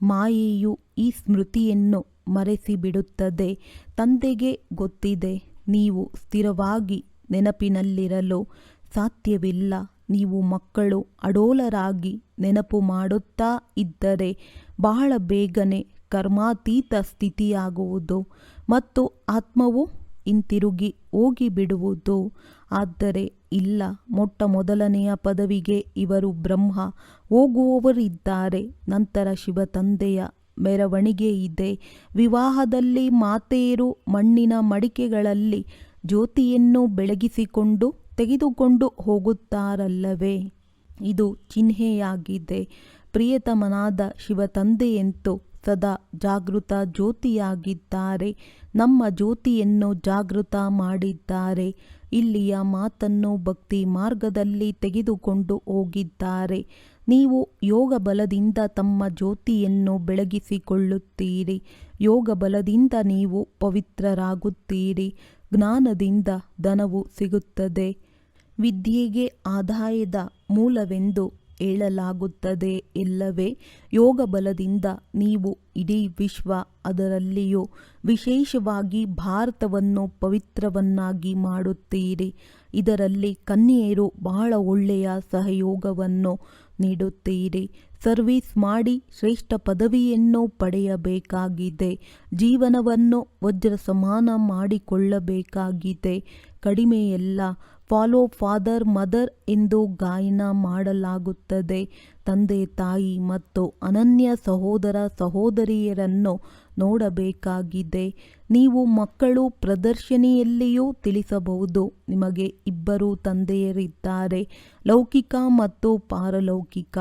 ಮಾಯೆಯು ಈ ಸ್ಮೃತಿಯನ್ನು ಮರೆಸಿಬಿಡುತ್ತದೆ. ತಂದೆಗೆ ಗೊತ್ತಿದೆ, ನೀವು ಸ್ಥಿರವಾಗಿ ನೆನಪಿನಲ್ಲಿರಲು ಸಾಧ್ಯವಿಲ್ಲ. ನೀವು ಮಕ್ಕಳು ಅಡೋಲರಾಗಿ ನೆನಪು ಮಾಡುತ್ತಾ ಇದ್ದರೆ ಬಹಳ ಬೇಗನೆ ಕರ್ಮಾತೀತ ಸ್ಥಿತಿಯಾಗುವುದು ಮತ್ತು ಆತ್ಮವು ಹಿಂತಿರುಗಿ ಹೋಗಿಬಿಡುವುದು. ಆದರೆ ಇಲ್ಲ. ಮೊಟ್ಟ ಮೊದಲನೆಯ ಪದವಿಗೆ ಇವರು ಬ್ರಹ್ಮ. ಹೋಗುವವರಿದ್ದಾರೆ. ನಂತರ ಶಿವ ತಂದೆಯ ಮೆರವಣಿಗೆ ಇದೆ. ವಿವಾಹದಲ್ಲಿ ಮಾತೆಯರು ಮಣ್ಣಿನ ಮಡಿಕೆಗಳಲ್ಲಿ ಜ್ಯೋತಿಯನ್ನು ಬೆಳಗಿಸಿಕೊಂಡು ತೆಗೆದುಕೊಂಡು ಹೋಗುತ್ತಾರಲ್ಲವೇ? ಇದು ಚಿಹ್ನೆಯಾಗಿದೆ. ಪ್ರಿಯತಮನಾದ ಶಿವ ತಂದೆಯಂತೂ ಸದಾ ಜಾಗೃತ ಜ್ಯೋತಿಯಾಗಿದ್ದಾರೆ. ನಮ್ಮ ಜ್ಯೋತಿಯನ್ನು ಜಾಗೃತ ಮಾಡಿದ್ದಾರೆ. ಇಲ್ಲಿಯ ಮಾತನ್ನು ಭಕ್ತಿ ಮಾರ್ಗದಲ್ಲಿ ತೆಗೆದುಕೊಂಡು ಹೋಗಿದ್ದಾರೆ. ನೀವು ಯೋಗ ಬಲದಿಂದ ತಮ್ಮ ಜ್ಯೋತಿಯನ್ನು ಬೆಳಗಿಸಿಕೊಳ್ಳುತ್ತೀರಿ. ಯೋಗ ಬಲದಿಂದ ನೀವು ಪವಿತ್ರರಾಗುತ್ತೀರಿ. ಜ್ಞಾನದಿಂದ ಧನವು ಸಿಗುತ್ತದೆ. ವಿದ್ಯೆಗೆ ಆದಾಯದ ಮೂಲವೆಂದು ಹೇಳಲಾಗುತ್ತದೆ ಇಲ್ಲವೇ? ಯೋಗ ಬಲದಿಂದ ನೀವು ಇಡೀ ವಿಶ್ವ ಅದರಲ್ಲಿಯೂ ವಿಶೇಷವಾಗಿ ಭಾರತವನ್ನು ಪವಿತ್ರವನ್ನಾಗಿ ಮಾಡುತ್ತೀರಿ. ಇದರಲ್ಲಿ ಕನ್ಯೆಯರು ಬಹಳ ಒಳ್ಳೆಯ ಸಹಯೋಗವನ್ನು ನೀಡುತ್ತೀರಿ. ಸರ್ವಿಸ್ ಮಾಡಿ ಶ್ರೇಷ್ಠ ಪದವಿಯನ್ನು ಪಡೆಯಬೇಕಾಗಿದೆ. ಜೀವನವನ್ನು ವಜ್ರ ಸಮಾನ ಮಾಡಿಕೊಳ್ಳಬೇಕಾಗಿದೆ. ಕಡಿಮೆಯಲ್ಲ ಫಾಲೋ ಫಾದರ್, ಮದರ್ ಎಂದು ಗಾಯನ ಮಾಡಲಾಗುತ್ತದೆ. ತಂದೆ, ತಾಯಿ ಮತ್ತು ಅನನ್ಯ ಸಹೋದರ ಸಹೋದರಿಯರನ್ನು ನೋಡಬೇಕಾಗಿದೆ. ನೀವು ಮಕ್ಕಳು ಪ್ರದರ್ಶನಿಯಲ್ಲಿಯೂ ತಿಳಿಸಬಹುದು. ನಿಮಗೆ ಇಬ್ಬರು ತಂದೆಯರಿದ್ದಾರೆ. ಲೌಕಿಕ ಮತ್ತು ಪಾರಲೌಕಿಕ.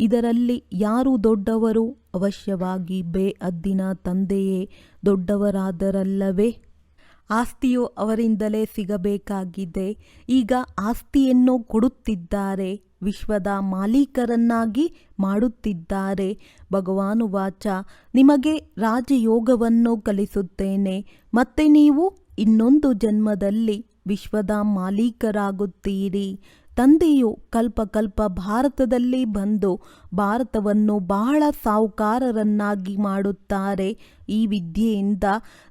ಇದರಲ್ಲಿ ಯಾರು ದೊಡ್ಡವರು? ಅವಶ್ಯವಾಗಿ ಬೇ ಅದ್ದಿನ ತಂದೆಯೇ ದೊಡ್ಡವರಾದರಲ್ಲವೇ? ಆಸ್ತಿಯು ಅವರಿಂದಲೇ ಸಿಗಬೇಕಾಗಿದೆ. ಈಗ ಆಸ್ತಿಯನ್ನು ಕೊಡುತ್ತಿದ್ದಾರೆ. ವಿಶ್ವದ ಮಾಲೀಕರನ್ನಾಗಿ ಮಾಡುತ್ತಿದ್ದಾರೆ. ಭಗವಾನು ವಾಚ, ನಿಮಗೆ ರಾಜಯೋಗವನ್ನು ಕಲಿಸುತ್ತೇನೆ. ಮತ್ತೆ ನೀವು ಇನ್ನೊಂದು ಜನ್ಮದಲ್ಲಿ ವಿಶ್ವದ ಮಾಲೀಕರಾಗುತ್ತೀರಿ. ತಂದೆಯು ಕಲ್ಪ ಕಲ್ಪ ಭಾರತದಲ್ಲಿ ಬಂದು ಭಾರತವನ್ನು ಬಹಳ ಸಾಹುಕಾರರನ್ನಾಗಿ ಮಾಡುತ್ತಾರೆ. ಈ ವಿದ್ಯೆಯಿಂದ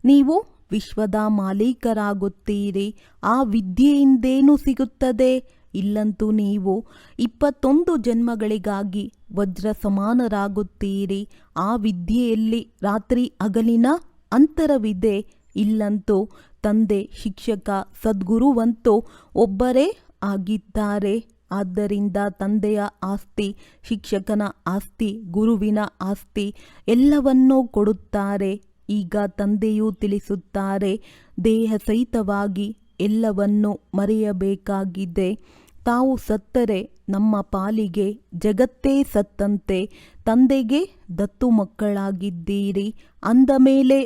ನೀವು ವಿಶ್ವದ ಮಾಲೀಕರಾಗುತ್ತೀರಿ. ಆ ವಿದ್ಯೆಯಿಂದೇನು ಸಿಗುತ್ತದೆ? ಇಲ್ಲಂತೂ ನೀವು ಇಪ್ಪತ್ತೊಂದು ಜನ್ಮಗಳಿಗಾಗಿ ವಜ್ರ ಸಮಾನರಾಗುತ್ತೀರಿ ಆ ವಿದ್ಯೆಯಲ್ಲಿ ರಾತ್ರಿ ಹಗಲಿನ ಅಂತರವಿದೆ. ಇಲ್ಲಂತೂ ತಂದೆ, ಶಿಕ್ಷಕ, ಸದ್ಗುರುವಂತೂ ಒಬ್ಬರೇ ಆಗಿದ್ದಾರೆ. ಆದ್ದರಿಂದ ತಂದೆಯ ಆಸ್ತಿ, ಶಿಕ್ಷಕನ ಆಸ್ತಿ, ಗುರುವಿನ ಆಸ್ತಿ ಎಲ್ಲವನ್ನೂ ಕೊಡುತ್ತಾರೆ. ಈಗ ತಂದೆಯು ತಿಳಿಸುತ್ತಾರೆ, ದೇಹ ಸಹಿತವಾಗಿ ಎಲ್ಲವನ್ನು ಮರೆಯಬೇಕಾಗಿದೆ. ತಾವು ಸತ್ತರೆ ನಮ್ಮ ಪಾಲಿಗೆ ಜಗತ್ತೇ ಸತ್ತಂತೆ, ತಂದೆಗೆ ದತ್ತು ಮಕ್ಕಳಾಗಿದ್ದೀರಿ. ಅಂದ ಮೇಲೆ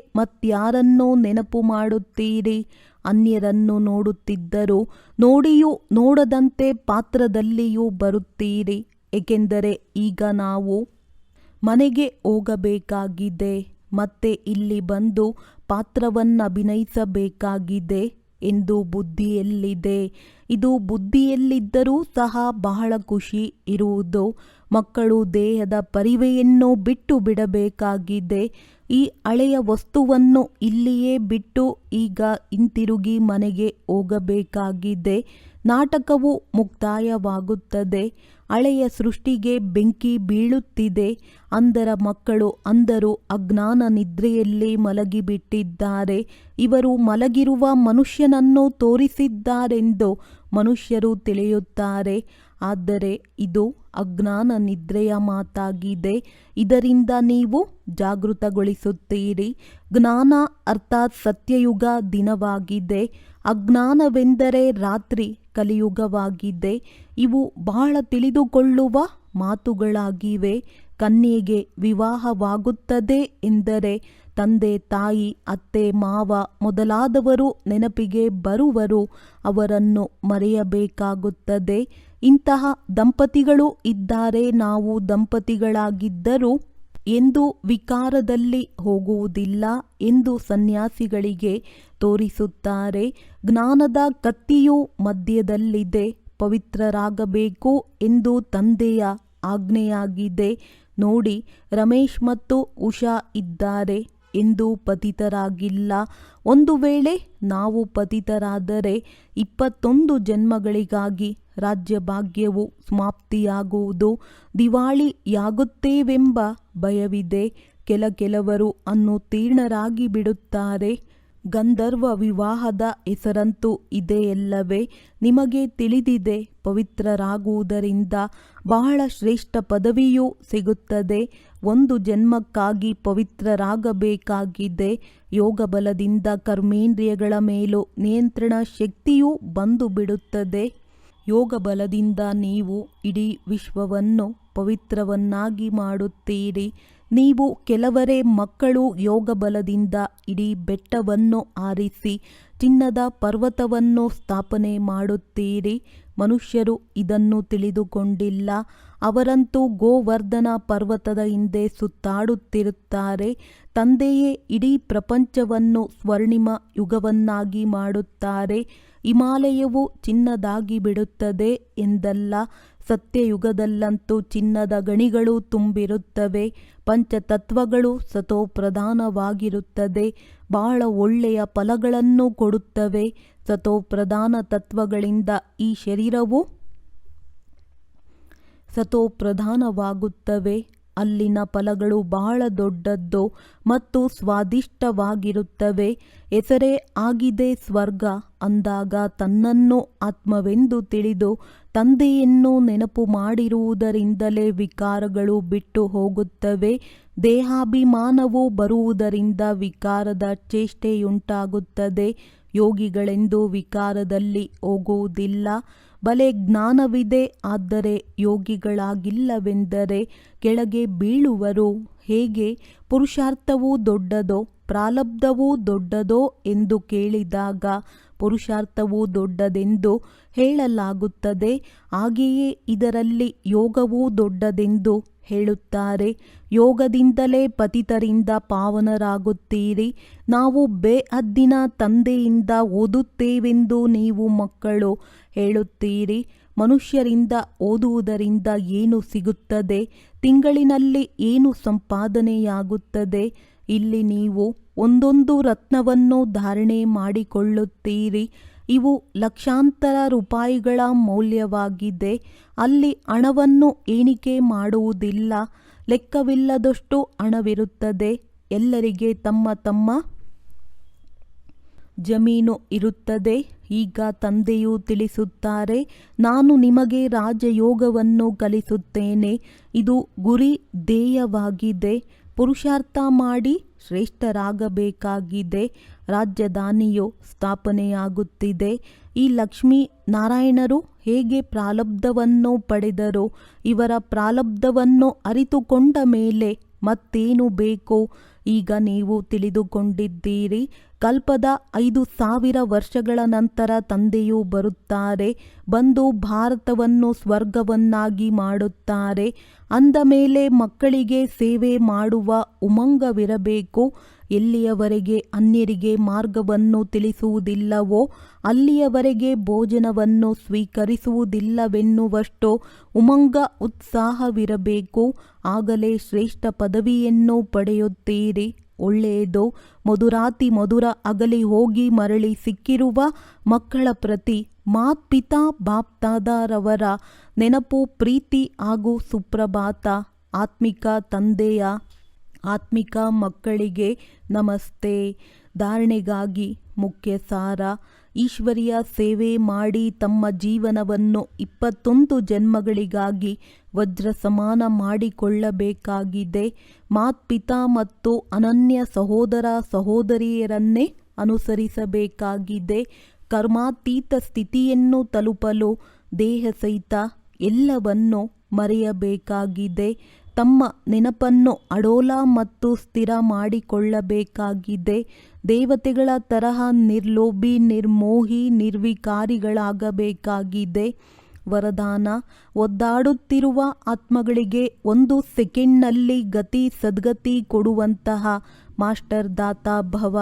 ನೆನಪು ಮಾಡುತ್ತೀರಿ. ಅನ್ಯರನ್ನು ನೋಡುತ್ತಿದ್ದರೂ ನೋಡಿಯೂ ನೋಡದಂತೆ ಪಾತ್ರದಲ್ಲಿಯೂ ಬರುತ್ತೀರಿ. ಏಕೆಂದರೆ ಈಗ ನಾವು ಮನೆಗೆ ಹೋಗಬೇಕಾಗಿದೆ. ಮತ್ತೆ ಇಲ್ಲಿ ಬಂದು ಪಾತ್ರವನ್ನಭಿನಯಿಸಬೇಕಾಗಿದೆ ಎಂದು ಬುದ್ಧಿಯಲ್ಲಿದೆ. ಇದು ಬುದ್ಧಿಯಲ್ಲಿದ್ದರೂ ಸಹ ಬಹಳ ಖುಷಿ ಇರುವುದು. ಮಕ್ಕಳು ದೇಹದ ಪರಿವೆಯನ್ನು ಬಿಟ್ಟು ಬಿಡಬೇಕಾಗಿದೆ. ಈ ಹಳೆಯ ವಸ್ತುವನ್ನು ಇಲ್ಲಿಯೇ ಬಿಟ್ಟು ಈಗ ಹಿಂತಿರುಗಿ ಮನೆಗೆ ಹೋಗಬೇಕಾಗಿದೆ. ನಾಟಕವು ಮುಕ್ತಾಯವಾಗುತ್ತದೆ. ಹಳೆಯ ಸೃಷ್ಟಿಗೆ ಬೆಂಕಿ ಬೀಳುತ್ತಿದೆ. ಅಂದರ ಮಕ್ಕಳು ಅಂದರು ಅಜ್ಞಾನ ನಿದ್ರೆಯಲ್ಲಿ ಮಲಗಿಬಿಟ್ಟಿದ್ದಾರೆ. ಇವರು ಮಲಗಿರುವ ಮನುಷ್ಯನನ್ನು ತೋರಿಸಿದ್ದಾರೆಂದು ಮನುಷ್ಯರು ತಿಳಿಯುತ್ತಾರೆ. ಆದರೆ ಇದು ಅಜ್ಞಾನ ನಿದ್ರೆಯ ಮಾತಾಗಿದೆ. ಇದರಿಂದ ನೀವು ಜಾಗೃತಗೊಳಿಸುತ್ತೀರಿ. ಜ್ಞಾನ ಅರ್ಥಾತ್ ಸತ್ಯಯುಗ ದಿನವಾಗಿದೆ. ಅಜ್ಞಾನವೆಂದರೆ ರಾತ್ರಿ ಕಲಿಯುಗವಾಗಿದೆ. ಇವು ಬಹಳ ತಿಳಿದುಕೊಳ್ಳುವ ಮಾತುಗಳಾಗಿವೆ. ಕನ್ಯೆಗೆ ವಿವಾಹವಾಗುತ್ತದೆ ಎಂದರೆ ತಂದೆ, ತಾಯಿ, ಅತ್ತೆ, ಮಾವ ಮೊದಲಾದವರು ನೆನಪಿಗೆ ಬರುವರು. ಅವರನ್ನು ಮರೆಯಬೇಕಾಗುತ್ತದೆ. ಇಂತಹ ದಂಪತಿಗಳು ಇದ್ದಾರೆ, ನಾವು ದಂಪತಿಗಳಾಗಿದ್ದರೂ ಎಂದು ವಿಕಾರದಲ್ಲಿ ಹೋಗುವುದಿಲ್ಲ ಎಂದು ಸನ್ಯಾಸಿಗಳಿಗೆ ತೋರಿಸುತ್ತಾರೆ. ಜ್ಞಾನದ ಕತ್ತಿಯು ಮಧ್ಯದಲ್ಲಿದೆ, ಪವಿತ್ರರಾಗಬೇಕು ಎಂದು ತಂದೆಯ ಆಜ್ಞೆಯಾಗಿದೆ. ನೋಡಿ, ರಮೇಶ್ ಮತ್ತು ಉಷಾ ಇದ್ದಾರೆ. ಎಂದು ಪತಿತರಾಗಿಲ್ಲ. ಒಂದು ವೇಳೆ ನಾವು ಪತಿತರಾದರೆ ಇಪ್ಪತ್ತೊಂದು ಜನ್ಮಗಳಿಗಾಗಿ ರಾಜ್ಯಭಾಗ್ಯವು ಸಮಾಪ್ತಿಯಾಗುವುದು. ದಿವಾಳಿಯಾಗುತ್ತೇವೆಂಬ ಭಯವಿದೆ. ಕೆಲ ಕೆಲವರು ಅನ್ನುತ್ತೀರ್ಣರಾಗಿ ಬಿಡುತ್ತಾರೆ. ಗಂಧರ್ವ ವಿವಾಹದ ಹೆಸರಂತೂ ಇದೆಯಲ್ಲವೇ ನಿಮಗೆ ತಿಳಿದಿದೆ, ಪವಿತ್ರರಾಗುವುದರಿಂದ ಬಹಳ ಶ್ರೇಷ್ಠ ಪದವಿಯೂ ಸಿಗುತ್ತದೆ. ಒಂದು ಜನ್ಮಕ್ಕಾಗಿ ಪವಿತ್ರರಾಗಬೇಕಾಗಿದೆ. ಯೋಗ ಬಲದಿಂದ ಕರ್ಮೇಂದ್ರಿಯಗಳ ಮೇಲೂ ನಿಯಂತ್ರಣ ಶಕ್ತಿಯೂ ಬಂದು ಬಿಡುತ್ತದೆ. ಯೋಗ ಬಲದಿಂದ ನೀವು ಇಡೀ ವಿಶ್ವವನ್ನು ಪವಿತ್ರವನ್ನಾಗಿ ಮಾಡುತ್ತೀರಿ. ನೀವು ಕೆಲವರೇ ಮಕ್ಕಳು ಯೋಗ ಬಲದಿಂದ ಇಡೀ ಬೆಟ್ಟವನ್ನು ಆರಿಸಿ ಚಿನ್ನದ ಪರ್ವತವನ್ನು ಸ್ಥಾಪನೆ ಮಾಡುತ್ತೀರಿ. ಮನುಷ್ಯರು ಇದನ್ನು ತಿಳಿದುಕೊಂಡಿಲ್ಲ. ಅವರಂತೂ ಗೋವರ್ಧನ ಪರ್ವತದ ಹಿಂದೆ ಸುತ್ತಾಡುತ್ತಿರುತ್ತಾರೆ. ತಂದೆಯೇ ಇಡೀ ಪ್ರಪಂಚವನ್ನು ಸ್ವರ್ಣಿಮ ಯುಗವನ್ನಾಗಿ ಮಾಡುತ್ತಾರೆ. ಹಿಮಾಲಯವು ಚಿನ್ನದಾಗಿ ಬಿಡುತ್ತದೆ ಎಂದಲ್ಲ, ಸತ್ಯಯುಗದಲ್ಲಂತೂ ಚಿನ್ನದ ಗಣಿಗಳು ತುಂಬಿರುತ್ತವೆ. ಪಂಚತತ್ವಗಳು ಸತೋಪ್ರಧಾನವಾಗಿರುತ್ತದೆ ಬಹಳ ಒಳ್ಳೆಯ ಫಲಗಳನ್ನು ಕೊಡುತ್ತವೆ. ಸತೋಪ್ರಧಾನ ತತ್ವಗಳಿಂದ ಈ ಶರೀರವು ಸತೋಪ್ರಧಾನವಾಗುತ್ತವೆ ಅಲ್ಲಿನ ಫಲಗಳು ಬಹಳ ದೊಡ್ಡದ್ದು ಮತ್ತು ಸ್ವಾದಿಷ್ಟವಾಗಿರುತ್ತವೆ. ಹೆಸರೇ ಆಗಿದೆ ಸ್ವರ್ಗ, ಅಂದಾಗ ತನ್ನನ್ನು ಆತ್ಮವೆಂದು ತಿಳಿದು ತಂದೆಯನ್ನು ನೆನಪು ಮಾಡಿರುವುದರಿಂದಲೇ ವಿಕಾರಗಳು ಬಿಟ್ಟು ಹೋಗುತ್ತವೆ. ದೇಹಾಭಿಮಾನವು ಬರುವುದರಿಂದ ವಿಕಾರದ ಚೇಷ್ಟೆಯುಂಟಾಗುತ್ತದೆ. ಯೋಗಿಗಳೆಂದು ವಿಕಾರದಲ್ಲಿ ಹೋಗುವುದಿಲ್ಲ. ಬಲೆ ಜ್ಞಾನವಿದೆ, ಆದರೆ ಯೋಗಿಗಳಾಗಿಲ್ಲವೆಂದರೆ ಕೆಳಗೆ ಬೀಳುವರು. ಹೇಗೆ? ಪುರುಷಾರ್ಥವೂ ದೊಡ್ಡದೋ, ಪ್ರಾಲಬ್ಧವೂ ದೊಡ್ಡದೋ ಎಂದು ಕೇಳಿದಾಗ ಪುರುಷಾರ್ಥವೂ ದೊಡ್ಡದೆಂದು ಹೇಳಲಾಗುತ್ತದೆ. ಹಾಗೆಯೇ ಇದರಲ್ಲಿ ಯೋಗವೂ ದೊಡ್ಡದೆಂದು ಹೇಳುತ್ತಾರೆ. ಯೋಗದಿಂದಲೇ ಪತಿತರಿಂದ ಪಾವನರಾಗುತ್ತೀರಿ. ನಾವು ಬೇಹದ್ದಿನ ತಂದೆಯಿಂದ ಓದುತ್ತೇವೆಂದು ನೀವು ಮಕ್ಕಳು ಹೇಳುತ್ತೀರಿ? ಮನುಷ್ಯರಿಂದ ಓದುವುದರಿಂದ ಏನು ಸಿಗುತ್ತದೆ? ತಿಂಗಳಿನಲ್ಲಿ ಏನು ಸಂಪಾದನೆಯಾಗುತ್ತದೆ? ಇಲ್ಲಿ ನೀವು ಒಂದೊಂದು ರತ್ನವನ್ನು ಧಾರಣೆ ಮಾಡಿಕೊಳ್ಳುತ್ತೀರಿ. ಇವು ಲಕ್ಷಾಂತರ ರೂಪಾಯಿಗಳ ಮೌಲ್ಯವಾಗಿದೆ. ಅಲ್ಲಿ ಹಣವನ್ನು ಏಣಿಕೆ ಮಾಡುವುದಿಲ್ಲ. ಲೆಕ್ಕವಿಲ್ಲದಷ್ಟು ಹಣವಿರುತ್ತದೆ. ಎಲ್ಲರಿಗೆ ತಮ್ಮ ತಮ್ಮ ಜಮೀನು ಇರುತ್ತದೆ. ಈಗ ತಂದೆಯು ತಿಳಿಸುತ್ತಾರೆ, ನಾನು ನಿಮಗೆ ರಾಜಯೋಗವನ್ನು ಕಲಿಸುತ್ತೇನೆ. ಇದು ಗುರಿ ಧ್ಯೇಯವಾಗಿದೆ. ಪುರುಷಾರ್ಥ ಮಾಡಿ ಶ್ರೇಷ್ಠರಾಗಬೇಕಾಗಿದೆ. ರಾಜಧಾನಿಯು ಸ್ಥಾಪನೆಯಾಗುತ್ತಿದೆ. ಈ ಲಕ್ಷ್ಮೀ ನಾರಾಯಣರು ಹೇಗೆ ಪ್ರಾಲಬ್ಧವನ್ನು ಪಡೆದರು? ಇವರ ಪ್ರಾಲಬ್ಧವನ್ನು ಅರಿತುಕೊಂಡ ಮೇಲೆ ಮತ್ತೇನು ಬೇಕು? ಈಗ ನೀವು ತಿಳಿದುಕೊಂಡಿದ್ದೀರಿ, ಕಲ್ಪದ ಐದು ಸಾವಿರ ವರ್ಷಗಳ ನಂತರ ತಂದೆಯು ಬರುತ್ತಾರೆ, ಬಂದು ಭಾರತವನ್ನು ಸ್ವರ್ಗವನ್ನಾಗಿ ಮಾಡುತ್ತಾರೆ, ಅಂದ ಮೇಲೆ ಮಕ್ಕಳಿಗೆ ಸೇವೆ ಮಾಡುವ ಉಮಂಗವಿರಬೇಕು ಎಲ್ಲಿಯವರೆಗೆ ಅನ್ಯರಿಗೆ ಮಾರ್ಗವನ್ನು ತಿಳಿಸುವುದಿಲ್ಲವೋ, ಅಲ್ಲಿಯವರೆಗೆ ಭೋಜನವನ್ನು ಸ್ವೀಕರಿಸುವುದಿಲ್ಲವೆನ್ನುವಷ್ಟು ಉಮಂಗ ಉತ್ಸಾಹವಿರಬೇಕು. ಆಗಲೇ ಶ್ರೇಷ್ಠ ಪದವಿಯನ್ನು ಪಡೆಯುತ್ತೀರಿ. ಒಳ್ಳೆಯದು, ಮಧುರಾತಿ ಮಧುರ ಅಗಲಿ ಹೋಗಿ ಮರಳಿ ಸಿಕ್ಕಿರುವ ಮಕ್ಕಳ ಪ್ರತಿ ಮಾತ್ಪಿತಾ ಬಾಪ್ತಾದಾರವರ ನೆನಪು ಪ್ರೀತಿ ಹಾಗೂ ಸುಪ್ರಭಾತ. ಆತ್ಮಿಕ ತಂದೆಯ ಆತ್ಮಿಕ ಮಕ್ಕಳಿಗೆ ನಮಸ್ತೆ. ಧಾರಣೆಗಾಗಿ ಮುಖ್ಯ ಸಾರ ಈಶ್ವರಿಯ ಸೇವೆ ಮಾಡಿ ತಮ್ಮ ಜೀವನವನ್ನು ಇಪ್ಪತ್ತೊಂದು ಜನ್ಮಗಳಿಗಾಗಿ ವಜ್ರ ಸಮಾನ ಮಾಡಿಕೊಳ್ಳಬೇಕಾಗಿದೆ. ಮಾತ್ಪಿತಾ ಮತ್ತು ಅನನ್ಯ ಸಹೋದರ ಸಹೋದರಿಯರನ್ನೇ ಅನುಸರಿಸಬೇಕಾಗಿದೆ. ಕರ್ಮಾತೀತ ಸ್ಥಿತಿಯನ್ನು ತಲುಪಲು ದೇಹ ಸಹಿತ ಎಲ್ಲವನ್ನು ಮರೆಯಬೇಕಾಗಿದೆ. ತಮ್ಮ ನೆನಪನ್ನು ಅಡೋಲ ಮತ್ತು ಸ್ಥಿರ ಮಾಡಿಕೊಳ್ಳಬೇಕಾಗಿದೆ. ದೇವತೆಗಳ ತರಹ ನಿರ್ಲೋಭಿ, ನಿರ್ಮೋಹಿ, ನಿರ್ವಿಕಾರಿಗಳಾಗಬೇಕಾಗಿದೆ. ವರದಾನ, ಒದ್ದಾಡುತ್ತಿರುವ ಆತ್ಮಗಳಿಗೆ ಒಂದು ಸೆಕೆಂಡ್ನಲ್ಲಿ ಗತಿ, ಸದ್ಗತಿ ಕೊಡುವಂತಹ ಮಾಸ್ಟರ್ ದಾತಾ ಭವ.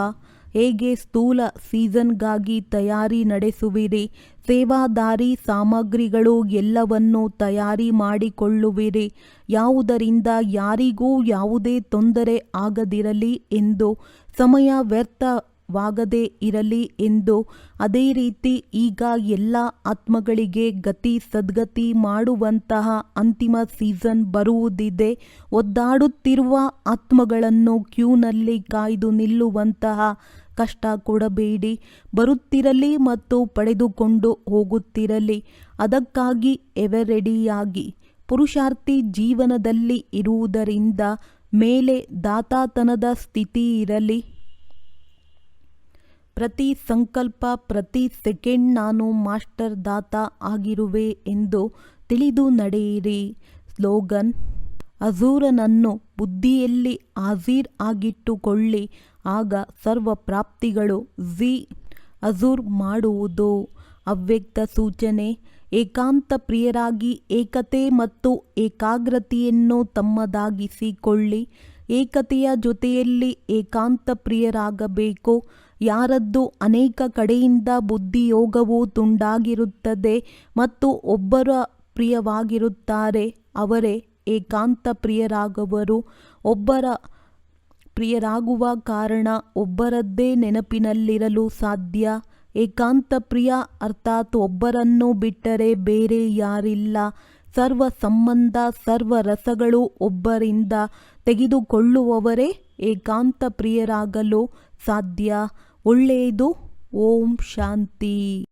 ಹೇಗೆ ಸ್ಥೂಲ ಸೀಸನ್ಗಾಗಿ ತಯಾರಿ ನಡೆಸುವಿರಿ, ಸೇವಾದಾರಿ ಸಾಮಗ್ರಿಗಳು ಎಲ್ಲವನ್ನೂ ತಯಾರಿ ಮಾಡಿಕೊಳ್ಳುವಿರಿ, ಯಾವುದರಿಂದ ಯಾರಿಗೂ ಯಾವುದೇ ತೊಂದರೆ ಆಗದಿರಲಿ ಎಂದು, ಸಮಯ ವ್ಯರ್ಥವಾಗದೇ ಇರಲಿ ಎಂದು, ಅದೇ ರೀತಿ ಈಗ ಎಲ್ಲ ಆತ್ಮಗಳಿಗೆ ಗತಿ ಸದ್ಗತಿ ಮಾಡುವಂತಹ ಅಂತಿಮ ಸೀಸನ್ ಬರುವುದಿದೆ, ಒದ್ದಾಡುತ್ತಿರುವ ಆತ್ಮಗಳನ್ನು ಕ್ಯೂನಲ್ಲಿ ಕಾಯ್ದು ನಿಲ್ಲುವಂತಹ ಕಷ್ಟ ಕೊಡಬೇಡಿ. ಬರುತ್ತಿರಲಿ ಮತ್ತು ಪಡೆದುಕೊಂಡು ಹೋಗುತ್ತಿರಲಿ. ಅದಕ್ಕಾಗಿ ಎವರೆಡಿಯಾಗಿ ಪುರುಷಾರ್ಥಿ ಜೀವನದಲ್ಲಿ ಇರುವುದರಿಂದ ಮೇಲೆ ದಾತಾತನದ ಸ್ಥಿತಿ ಇರಲಿ. ಪ್ರತಿ ಸಂಕಲ್ಪ, ಪ್ರತಿ ಸೆಕೆಂಡ್ ನಾನು ಮಾಸ್ಟರ್ ದಾತ ಆಗಿರುವೆ ಎಂದು ತಿಳಿದು ನಡೆಯಿರಿ. ಸ್ಲೋಗನ್ ಅಜೂರನನ್ನು ಬುದ್ಧಿಯಲ್ಲಿ ಹಾಜೀರ್ ಆಗಿಟ್ಟುಕೊಳ್ಳಿ. ಆಗ ಸರ್ವ ಪ್ರಾಪ್ತಿಗಳು ಝಿ ಅಜೂರ್ ಮಾಡುವುದು. ಅವ್ಯಕ್ತ ಸೂಚನೆ, ಏಕಾಂತ ಪ್ರಿಯರಾಗಿ ಏಕತೆ ಮತ್ತು ಏಕಾಗ್ರತೆಯನ್ನು ತಮ್ಮದಾಗಿಸಿಕೊಳ್ಳಿ. ಏಕತೆಯ ಜೊತೆಯಲ್ಲಿ ಏಕಾಂತ ಪ್ರಿಯರಾಗಬೇಕು. ಯಾರದ್ದು ಅನೇಕ ಕಡೆಯಿಂದ ಬುದ್ಧಿಯೋಗವು ತುಂಡಾಗಿರುತ್ತದೆ ಮತ್ತು ಒಬ್ಬರ ಪ್ರಿಯವಾಗಿರುತ್ತಾರೆ, ಅವರೇ ಏಕಾಂತ ಪ್ರಿಯರಾಗವರು. ಒಬ್ಬರ ಪ್ರಿಯರಾಗುವ ಕಾರಣ ಒಬ್ಬರದ್ದೇ ನೆನಪಿನಲ್ಲಿರಲು ಸಾಧ್ಯ. ಏಕಾಂತ ಪ್ರಿಯ ಅರ್ಥಾತ್ ಒಬ್ಬರನ್ನು ಬಿಟ್ಟರೆ ಬೇರೆ ಯಾರಿಲ್ಲ. ಸರ್ವ ಸಂಬಂಧ, ಸರ್ವ ರಸಗಳು ಒಬ್ಬರಿಂದ ತೆಗೆದುಕೊಳ್ಳುವವರೇ ಏಕಾಂತ ಪ್ರಿಯರಾಗಲು ಸಾಧ್ಯ. ಒಳ್ಳೆಯದು. ಓಂ ಶಾಂತಿ.